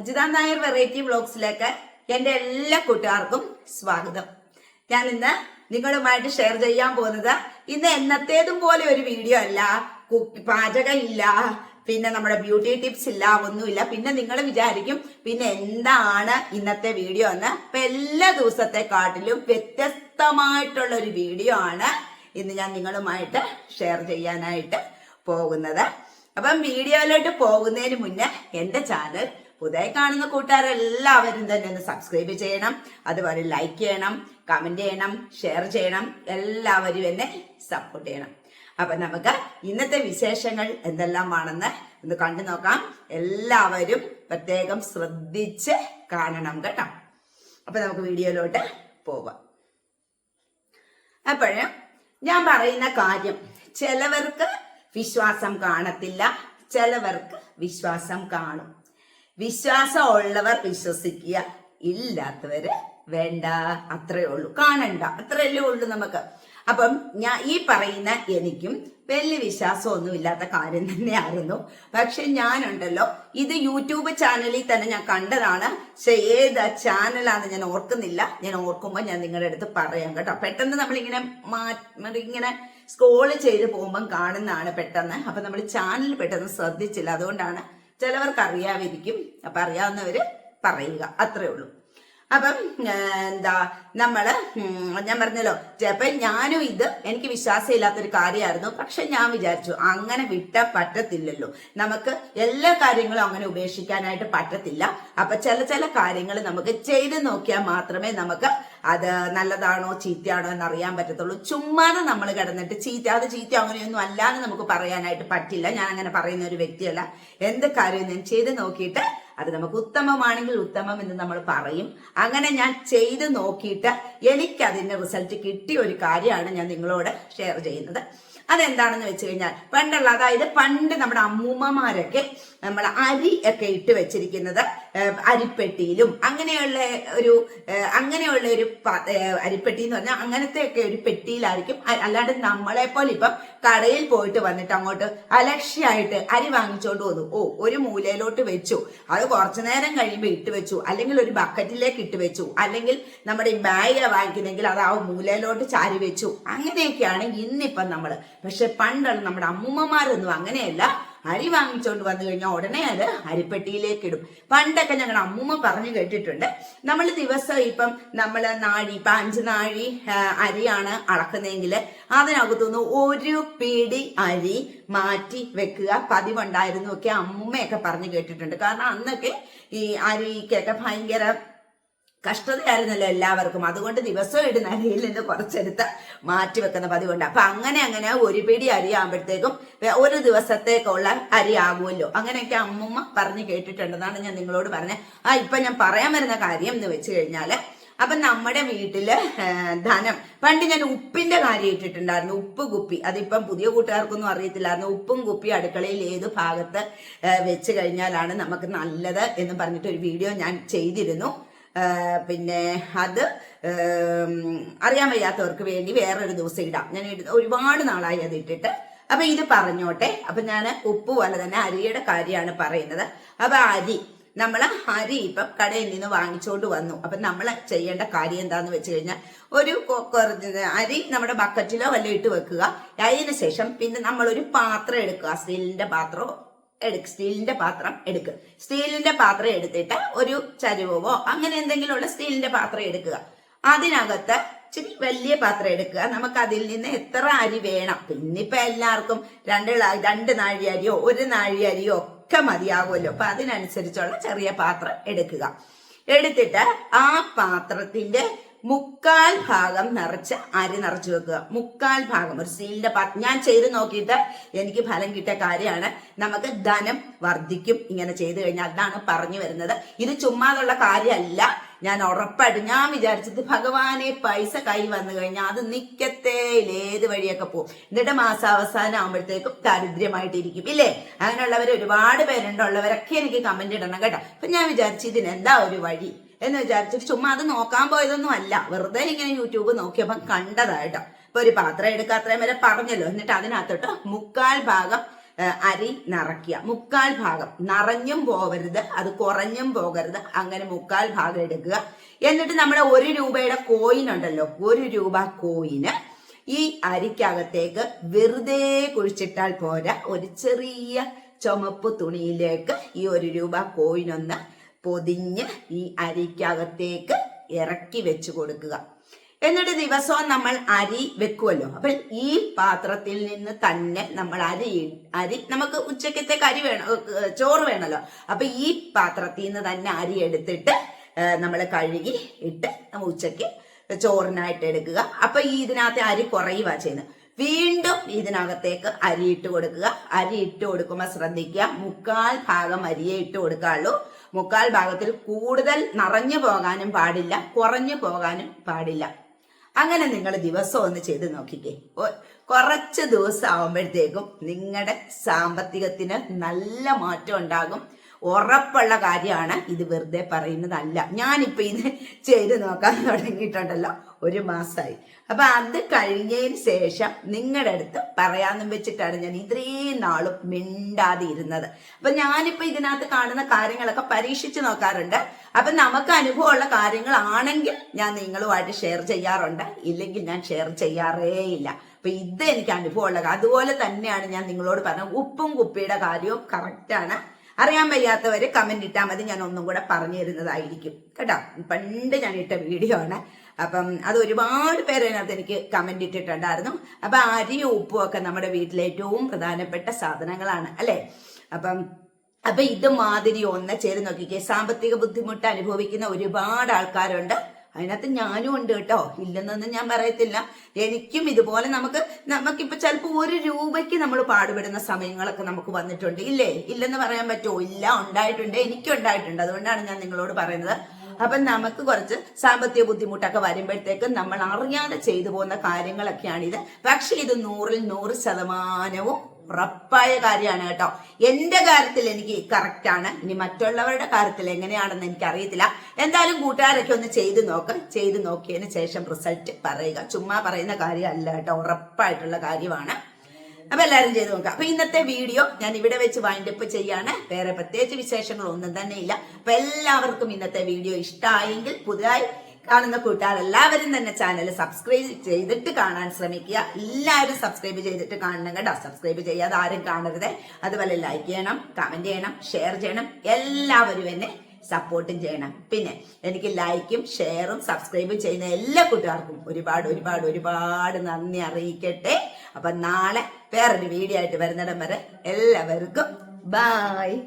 Ajitha Nair variety വ്ളോഗ്സിലേക്ക് എന്റെ എല്ലാ കൂട്ടുകാർക്കും സ്വാഗതം. ഞാൻ ഇന്ന് നിങ്ങളുമായിട്ട് ഷെയർ ചെയ്യാൻ പോകുന്നത് ഇന്ന് എന്നത്തേതും പോലെ ഒരു വീഡിയോ അല്ല. പാചകം ഇല്ല പിന്നെ നമ്മുടെ ബ്യൂട്ടി ടിപ്സ് ഇല്ല ഒന്നുമില്ല. പിന്നെ നിങ്ങൾ വിചാരിക്കും പിന്നെ എന്താണ് ഇന്നത്തെ വീഡിയോ എന്ന്. ഇപ്പൊ എല്ലാ ദിവസത്തെക്കാട്ടിലും വ്യത്യസ്തമായിട്ടുള്ള ഒരു വീഡിയോ ആണ് ഇന്ന് ഞാൻ നിങ്ങളുമായിട്ട് ഷെയർ ചെയ്യാനായിട്ട് പോകുന്നത്. അപ്പം വീഡിയോയിലോട്ട് പോകുന്നതിന് മുന്നേ എന്റെ ചാനൽ പുതിയ കാണുന്ന കൂട്ടുകാരെല്ലാവരും തന്നെ ഒന്ന് സബ്സ്ക്രൈബ് ചെയ്യണം അതുപോലെ ലൈക്ക് ചെയ്യണം കമന്റ് ചെയ്യണം ഷെയർ ചെയ്യണം എല്ലാവരും എന്നെ സപ്പോർട്ട് ചെയ്യണം. അപ്പൊ നമുക്ക് ഇന്നത്തെ വിശേഷങ്ങൾ എന്തെല്ലാമാണെന്ന് ഒന്ന് കണ്ടു നോക്കാം. എല്ലാവരും പ്രത്യേകം ശ്രദ്ധിച്ച് കാണണം കേട്ടോ. അപ്പൊ നമുക്ക് വീഡിയോയിലോട്ട് പോവാം. അപ്പോഴ് ഞാൻ പറയുന്ന കാര്യം ചിലവർക്ക് വിശ്വാസം കാണത്തില്ല ചിലവർക്ക് വിശ്വാസം കാണും. വിശ്വാസം ഉള്ളവർ വിശ്വസിക്കുക. ഇല്ലാത്തവര് വേണ്ട അത്രേ ഉള്ളൂ. കാണണ്ട അത്രയല്ലേ ഉള്ളൂ നമുക്ക്. അപ്പം ഞാൻ ഈ പറയുന്ന എനിക്കും വലിയ വിശ്വാസമൊന്നും ഇല്ലാത്ത കാര്യം തന്നെയായിരുന്നു. പക്ഷെ ഞാനുണ്ടല്ലോ ഇത് യൂട്യൂബ് ചാനലിൽ തന്നെ ഞാൻ കണ്ടതാണ്. പക്ഷെ ഏത് ചാനലാന്ന് ഞാൻ ഓർക്കുന്നില്ല. ഞാൻ ഓർക്കുമ്പോൾ ഞാൻ നിങ്ങളുടെ അടുത്ത് പറയാം കേട്ടോ. പെട്ടെന്ന് നമ്മളിങ്ങനെ ഇങ്ങനെ സ്ക്രോൾ ചെയ്ത് പോകുമ്പം കാണുന്നതാണ് പെട്ടെന്ന്. അപ്പൊ നമ്മൾ ചാനൽ പെട്ടെന്ന് ശ്രദ്ധിച്ചില്ല. അതുകൊണ്ടാണ് ചിലവർക്ക് അറിയാതിരിക്കും അപ്പൊ അറിയാവുന്നവര് പറയുക. അത്രേ ഉള്ളൂ. അപ്പം എന്താ നമ്മൾ ഞാൻ പറഞ്ഞല്ലോ ചിലപ്പോ ഞാനും ഇത് എനിക്ക് വിശ്വാസമില്ലാത്തൊരു കാര്യമായിരുന്നു. പക്ഷെ ഞാൻ വിചാരിച്ചു അങ്ങനെ വിട്ട പറ്റത്തില്ലല്ലോ. നമുക്ക് എല്ലാ കാര്യങ്ങളും അങ്ങനെ ഉപേക്ഷിക്കാനായിട്ട് പറ്റത്തില്ല. അപ്പൊ ചില ചില കാര്യങ്ങൾ നമുക്ക് ചെയ്ത് നോക്കിയാൽ മാത്രമേ നമുക്ക് അത് നല്ലതാണോ ചീത്തയാണോ എന്ന് അറിയാൻ പറ്റത്തുള്ളൂ. ചുമ്മാതെ നമ്മൾ കിടന്നിട്ട് ചീത്ത അത് ചീത്ത അങ്ങനെയൊന്നും അല്ലാന്ന് നമുക്ക് പറയാനായിട്ട് പറ്റില്ല. ഞാൻ അങ്ങനെ പറയുന്ന ഒരു വ്യക്തിയല്ല. എന്ത് കാര്യവും ഞാൻ ചെയ്ത് നോക്കിയിട്ട് അത് നമുക്ക് ഉത്തമമാണെങ്കിൽ ഉത്തമം എന്ന് നമ്മൾ പറയും. അങ്ങനെ ഞാൻ ചെയ്ത് നോക്കിയിട്ട് എനിക്ക് അതിന്റെ റിസൾട്ട് കിട്ടിയ ഒരു കാര്യമാണ് ഞാൻ നിങ്ങളോട് ഷെയർ ചെയ്യുന്നത്. അതെന്താണെന്ന് വെച്ച് കഴിഞ്ഞാൽ പണ്ടുള്ള അതായത് പണ്ട് നമ്മുടെ അമ്മൂമ്മമാരൊക്കെ നമ്മൾ അരി ഒക്കെ ഇട്ട് വെച്ചിരിക്കുന്നത് അരിപ്പെട്ടിയിലും അങ്ങനെയുള്ള ഒരു അങ്ങനെയുള്ള ഒരു അരിപ്പെട്ടി എന്ന് പറഞ്ഞാൽ അങ്ങനത്തെ ഒക്കെ ഒരു പെട്ടിയിലായിരിക്കും. അല്ലാണ്ട് നമ്മളെ പോലെ ഇപ്പം കടയിൽ പോയിട്ട് വന്നിട്ട് അങ്ങോട്ട് അലക്ഷ്യമായിട്ട് അരി വാങ്ങിച്ചോണ്ട് വന്നു. ഓ ഒരു മൂലയിലോട്ട് വെച്ചു. അത് കുറച്ചു നേരം കഴിയുമ്പോൾ ഇട്ട് വെച്ചു. അല്ലെങ്കിൽ ഒരു ബക്കറ്റിലേക്ക് ഇട്ട് വെച്ചു. അല്ലെങ്കിൽ നമ്മുടെ ഈ ബാഗിലെ വാങ്ങിക്കുന്നെങ്കിൽ അത് ആ മൂലയിലോട്ട് ചാരി വെച്ചു. അങ്ങനെയൊക്കെയാണ് ഇന്നിപ്പം നമ്മൾ പക്ഷെ പണ്ടാണ് നമ്മുടെ അമ്മൂമ്മമാരൊന്നും അങ്ങനെയല്ല. അരി വാങ്ങിച്ചോണ്ട് വന്നു കഴിഞ്ഞാൽ ഉടനെ അത് അരിപ്പെട്ടിയിലേക്ക് ഇടും. പണ്ടൊക്കെ ഞങ്ങളുടെ അമ്മൂമ്മ പറഞ്ഞു കേട്ടിട്ടുണ്ട്. നമ്മൾ ദിവസം ഇപ്പം നമ്മൾ നാഴി ഇപ്പം അഞ്ച് നാഴി അരിയാണ് അളക്കുന്നതെങ്കിൽ അതിനകത്തുനിന്ന് ഒരു പിടി അരി മാറ്റി വെക്കുക. പതിവുണ്ടായിരുന്നു ഒക്കെ അമ്മൂമ്മയൊക്കെ പറഞ്ഞു കേട്ടിട്ടുണ്ട്. കാരണം അന്നൊക്കെ ഈ അരിക്കൊക്കെ ഭയങ്കര കഷ്ടതയായിരുന്നല്ലോ എല്ലാവർക്കും. അതുകൊണ്ട് ദിവസവും ഇടുന്ന അരിയിൽ നിന്ന് കുറച്ചെടുത്ത് മാറ്റി വെക്കുന്ന പതിവുണ്ട്. അപ്പൊ അങ്ങനെ അങ്ങനെ ഒരു പിടി അരി ആകുമ്പോഴത്തേക്കും ഒരു ദിവസത്തേക്കുള്ള അരി ആകുമല്ലോ അങ്ങനെയൊക്കെ അമ്മുമ്മ പറഞ്ഞു കേട്ടിട്ടുണ്ടെന്നാണ് ഞാൻ നിങ്ങളോട് പറഞ്ഞത് ആ ഇപ്പൊ ഞാൻ പറയാൻ വരുന്ന കാര്യം എന്ന് വെച്ച് കഴിഞ്ഞാൽ അപ്പൊ നമ്മുടെ വീട്ടിൽ ധനം. പണ്ട് ഞാൻ ഉപ്പിന്റെ കാര്യം ഇട്ടിട്ടുണ്ടായിരുന്നു. ഉപ്പ് കുപ്പി. അതിപ്പം പുതിയ കൂട്ടുകാർക്കൊന്നും അറിയത്തില്ലായിരുന്നു. ഉപ്പും കുപ്പി അടുക്കളയിൽ ഏത് ഭാഗത്ത് വെച്ച് കഴിഞ്ഞാലാണ് നമുക്ക് നല്ലത് എന്ന് പറഞ്ഞിട്ട് ഒരു വീഡിയോ ഞാൻ ചെയ്തിരുന്നു. പിന്നെ അത് അറിയാൻ വയ്യാത്തവർക്ക് വേണ്ടി വേറൊരു ദിവസം ഇടാം. ഞാൻ ഒരുപാട് നാളായി അത് ഇട്ടിട്ട്. അപ്പൊ ഇത് പറഞ്ഞോട്ടെ. അപ്പൊ ഞാൻ ഉപ്പ് പോലെ തന്നെ അരിയുടെ കാര്യമാണ് പറയുന്നത്. അപ്പൊ അരി നമ്മൾ അരി ഇപ്പം കടയിൽ നിന്ന് വാങ്ങിച്ചോണ്ട് വന്നു. അപ്പൊ നമ്മൾ ചെയ്യേണ്ട കാര്യം എന്താന്ന് വെച്ച് കഴിഞ്ഞാൽ ഒരു കുറഞ്ഞ അരി നമ്മുടെ ബക്കറ്റിലോ വല്ലതും ഇട്ട് വെക്കുക. അതിന് ശേഷം പിന്നെ നമ്മളൊരു പാത്രം എടുക്കുക. സ്റ്റീലിന്റെ പാത്രമോ എടുക്ക. സ്റ്റീലിന്റെ പാത്രം എടുക്കുക സ്റ്റീലിന്റെ പാത്രം എടുത്തിട്ട് ഒരു ചരുവോ അങ്ങനെ എന്തെങ്കിലും ഉള്ള സ്റ്റീലിന്റെ പാത്രം എടുക്കുക. അതിനകത്ത് ഇച്ചിരി വലിയ പാത്രം എടുക്കുക. നമുക്ക് അതിൽ നിന്ന് എത്ര അരി വേണം? പിന്നിപ്പോ എല്ലാവർക്കും രണ്ട് രണ്ട് നാഴി അരിയോ ഒരു നാഴി അരിയോ ഒക്കെ മതിയാകുമല്ലോ അപ്പൊ അതിനനുസരിച്ചുള്ള ചെറിയ പാത്രം എടുക്കുക. എടുത്തിട്ട് ആ പാത്രത്തിന്റെ മുക്കാൽ ഭാഗം നിറച്ച് അരി നിറച്ചു വെക്കുക. മുക്കാൽ ഭാഗം. ഒരു സീലിന്റെ പാർട്ട് ഞാൻ ചെയ്ത് നോക്കിയിട്ട് എനിക്ക് ഫലം കിട്ടിയ കാര്യമാണ്. നമുക്ക് ധനം വർദ്ധിക്കും. ഇങ്ങനെ ചെയ്തു കഴിഞ്ഞാൽ അതാണ് പറഞ്ഞു വരുന്നത്. ഇത് ചുമ്മാതുള്ള കാര്യമല്ല. ഞാൻ ഉറപ്പായിട്ട് ഞാൻ വിചാരിച്ചത് ഭഗവാനെ പൈസ കൈ വന്നു കഴിഞ്ഞാൽ അത് നിക്കത്തേയില്ല ഏത് വഴിയൊക്കെ പോകും. എന്നിട്ട് മാസാവസാനം ആകുമ്പോഴത്തേക്കും ദാരിദ്ര്യമായിട്ടിരിക്കും. ഇല്ലേ? അങ്ങനെയുള്ളവർ ഒരുപാട് പേരുണ്ടുള്ളവരൊക്കെ എനിക്ക് കമന്റ് ഇടണം കേട്ടോ. അപ്പൊ ഞാൻ വിചാരിച്ചു ഇതിനെന്താ ഒരു വഴി? എന്ന് വിചാരിച്ചിട്ട് ചുമ്മാ അത് നോക്കാൻ പോയതൊന്നും അല്ല. വെറുതെ ഇങ്ങനെ യൂട്യൂബ് നോക്കിയപ്പം കണ്ടതായിട്ടോ ഇപ്പൊ ഒരു പാത്രം എടുക്കുക അത്രയും വരെ പറഞ്ഞല്ലോ. എന്നിട്ട് അതിനകത്തോട്ട് മുക്കാൽ ഭാഗം അരി നിറയ്ക്കുക. മുക്കാൽ ഭാഗം. നിറഞ്ഞും പോകരുത്. അത് കുറഞ്ഞും പോകരുത്. അങ്ങനെ മുക്കാൽ ഭാഗം എടുക്കുക. എന്നിട്ട് നമ്മുടെ ഒരു രൂപയുടെ കോയിൻ ഉണ്ടല്ലോ. ഒരു രൂപ കോയിന് ഈ അരിക്കകത്തേക്ക് വെറുതെ കുഴിച്ചിട്ടാൽ പോരാ. ഒരു ചെറിയ ചുമപ്പ് തുണിയിലേക്ക് ഈ ഒരു രൂപ കോയിനൊന്ന് പൊതിഞ്ഞ് ഈ അരിക്കകത്തേക്ക് ഇറക്കി വെച്ച് കൊടുക്കുക. എന്നിട്ട് ദിവസവും നമ്മൾ അരി വെക്കുമല്ലോ അപ്പൊ ഈ പാത്രത്തിൽ നിന്ന് തന്നെ നമ്മൾ അരി അരി നമുക്ക് ഉച്ചക്കത്തേക്ക് അരി വേണം ചോറ് വേണമല്ലോ അപ്പൊ ഈ പാത്രത്തിൽ നിന്ന് തന്നെ അരി എടുത്തിട്ട് നമ്മൾ കഴുകി ഇട്ട് നമ്മൾ ഉച്ചയ്ക്ക് ചോറിനായിട്ട് എടുക്കുക. അപ്പൊ ഈ ഇതിനകത്ത് അരി കുറയുക ചെയ്യുന്നത്. വീണ്ടും ഇതിനകത്തേക്ക് അരി ഇട്ട് കൊടുക്കുക. അരി ഇട്ട് കൊടുക്കുമ്പോൾ ശ്രദ്ധിക്കുക. മുക്കാൽ ഭാഗം അരിയെ ഇട്ട് കൊടുക്കാള്ളൂ മുക്കാൽ ഭാഗത്തിൽ കൂടുതൽ നിറഞ്ഞു പോകാനും പാടില്ല കുറഞ്ഞു പോകാനും പാടില്ല. അങ്ങനെ നിങ്ങൾ ദിവസം ഒന്ന് ചെയ്ത് നോക്കിക്കേ. കുറച്ച് ദിവസം ആവുമ്പോഴത്തേക്കും നിങ്ങളുടെ സാമ്പത്തികത്തിന് നല്ല മാറ്റം ഉണ്ടാകും. ഉറപ്പുള്ള കാര്യമാണ് ഇത് വെറുതെ പറയുന്നതല്ല. ഞാനിപ്പോ ഇത് ചെയ്ത് നോക്കാൻ തുടങ്ങിയിട്ടുണ്ടല്ലോ. ഒരു മാസമായി അപ്പൊ അത് കഴിഞ്ഞതിന് ശേഷം നിങ്ങളുടെ അടുത്ത് പറയാന്നും വെച്ചിട്ടാണ് ഞാൻ ഇത്രയും നാളും മിണ്ടാതെ ഇരുന്നത് അപ്പൊ ഞാനിപ്പോ ഇതിനകത്ത് കാണുന്ന കാര്യങ്ങളൊക്കെ പരീക്ഷിച്ച് നോക്കാറുണ്ട്. അപ്പൊ നമുക്ക് അനുഭവമുള്ള കാര്യങ്ങളാണെങ്കിൽ ഞാൻ നിങ്ങളുമായിട്ട് ഷെയർ ചെയ്യാറുണ്ട്. ഇല്ലെങ്കിൽ ഞാൻ ഷെയർ ചെയ്യാറേ ഇല്ല. അപ്പൊ ഇത് എനിക്ക് അനുഭവമുള്ള അതുപോലെ തന്നെയാണ് ഞാൻ നിങ്ങളോട് പറഞ്ഞത് ഉപ്പും കുപ്പിയുടെ കാര്യവും കറക്റ്റാണ് അറിയാൻ വയ്യാത്തവര് കമന്റ് ഇട്ടാൽ മതി. ഞാൻ ഒന്നും കൂടെ പറഞ്ഞു തരുന്നതായിരിക്കും കേട്ടോ? പണ്ട് ഞാൻ ഇട്ട വീഡിയോ ആണ്. അപ്പം അത് ഒരുപാട് പേര് അതിനകത്ത് എനിക്ക് കമന്റ് ഇട്ടിട്ടുണ്ടായിരുന്നു. അപ്പൊ അരിയും ഉപ്പും ഒക്കെ നമ്മുടെ വീട്ടിലെ ഏറ്റവും പ്രധാനപ്പെട്ട സാധനങ്ങളാണ് അല്ലെ? അപ്പം അപ്പൊ ഇതുമാതിരി ഒന്ന് ചേര് നോക്കിക്കേ. സാമ്പത്തിക ബുദ്ധിമുട്ട് അനുഭവിക്കുന്ന ഒരുപാട് ആൾക്കാരുണ്ട്. അതിനകത്ത് ഞാനും ഉണ്ട് കേട്ടോ. ഇല്ലെന്നൊന്നും ഞാൻ പറയത്തില്ല. എനിക്കും ഇതുപോലെ നമുക്ക് നമുക്കിപ്പോ ചിലപ്പോൾ ഒരു രൂപയ്ക്ക് നമ്മൾ പാടുപെടുന്ന സമയങ്ങളൊക്കെ നമുക്ക് വന്നിട്ടുണ്ട്. ഇല്ലേ? ഇല്ലെന്ന് പറയാൻ പറ്റുമോ? ഇല്ല ഉണ്ടായിട്ടുണ്ട്. എനിക്കും ഉണ്ടായിട്ടുണ്ട്. അതുകൊണ്ടാണ് ഞാൻ നിങ്ങളോട് പറയുന്നത്. അപ്പൊ നമുക്ക് കുറച്ച് സാമ്പത്തിക ബുദ്ധിമുട്ടൊക്കെ വരുമ്പോഴത്തേക്ക് നമ്മൾ അറിയാതെ ചെയ്തു പോകുന്ന കാര്യങ്ങളൊക്കെയാണിത്. പക്ഷെ ഇത് നൂറിൽ നൂറ് ശതമാനവും ഉറപ്പായ കാര്യമാണ് കേട്ടോ. എന്റെ കാര്യത്തിൽ എനിക്ക് കറക്റ്റ് ആണ്. ഇനി മറ്റുള്ളവരുടെ കാര്യത്തിൽ എങ്ങനെയാണെന്ന് എനിക്ക് അറിയത്തില്ല എന്തായാലും കൂട്ടുകാരൊക്കെ ഒന്ന് ചെയ്തു നോക്ക്. ചെയ്തു നോക്കിയതിന് ശേഷം റിസൾട്ട് പറയുക. ചുമ്മാ പറയുന്ന കാര്യമല്ല കേട്ടോ. ഉറപ്പായിട്ടുള്ള കാര്യമാണ്. അപ്പൊ എല്ലാവരും ചെയ്ത് നോക്കാം അപ്പൊ ഇന്നത്തെ വീഡിയോ ഞാൻ ഇവിടെ വെച്ച് വൈൻഡ് അപ്പ് ചെയ്യാണ്. വേറെ പ്രത്യേകിച്ച് വിശേഷങ്ങൾ ഒന്നും തന്നെ ഇല്ല. അപ്പൊ എല്ലാവർക്കും ഇന്നത്തെ വീഡിയോ ഇഷ്ടമായെങ്കിൽ പുതുതായി കാണുന്ന കൂട്ടുകാർ എല്ലാവരും തന്നെ ചാനൽ സബ്സ്ക്രൈബ് ചെയ്തിട്ട് കാണാൻ ശ്രമിക്കുക. എല്ലാവരും സബ്സ്ക്രൈബ് ചെയ്തിട്ട് കാണണം കേട്ടോ. സബ്സ്ക്രൈബ് ചെയ്യാതെ ആരും കാണരുത്. അതുപോലെ ലൈക്ക് ചെയ്യണം കമന്റ് ചെയ്യണം ഷെയർ ചെയ്യണം. എല്ലാവരും എന്നെ സപ്പോർട്ടും ചെയ്യണം. പിന്നെ എനിക്ക് ലൈക്കും ഷെയറും സബ്സ്ക്രൈബും ചെയ്യുന്ന എല്ലാ കൂട്ടുകാർക്കും ഒരുപാട് ഒരുപാട് ഒരുപാട് നന്ദി അറിയിക്കട്ടെ. അപ്പൊ നാളെ വേറൊരു വീഡിയോ ആയിട്ട് വരുന്നിടം വരെ എല്ലാവർക്കും ബായ്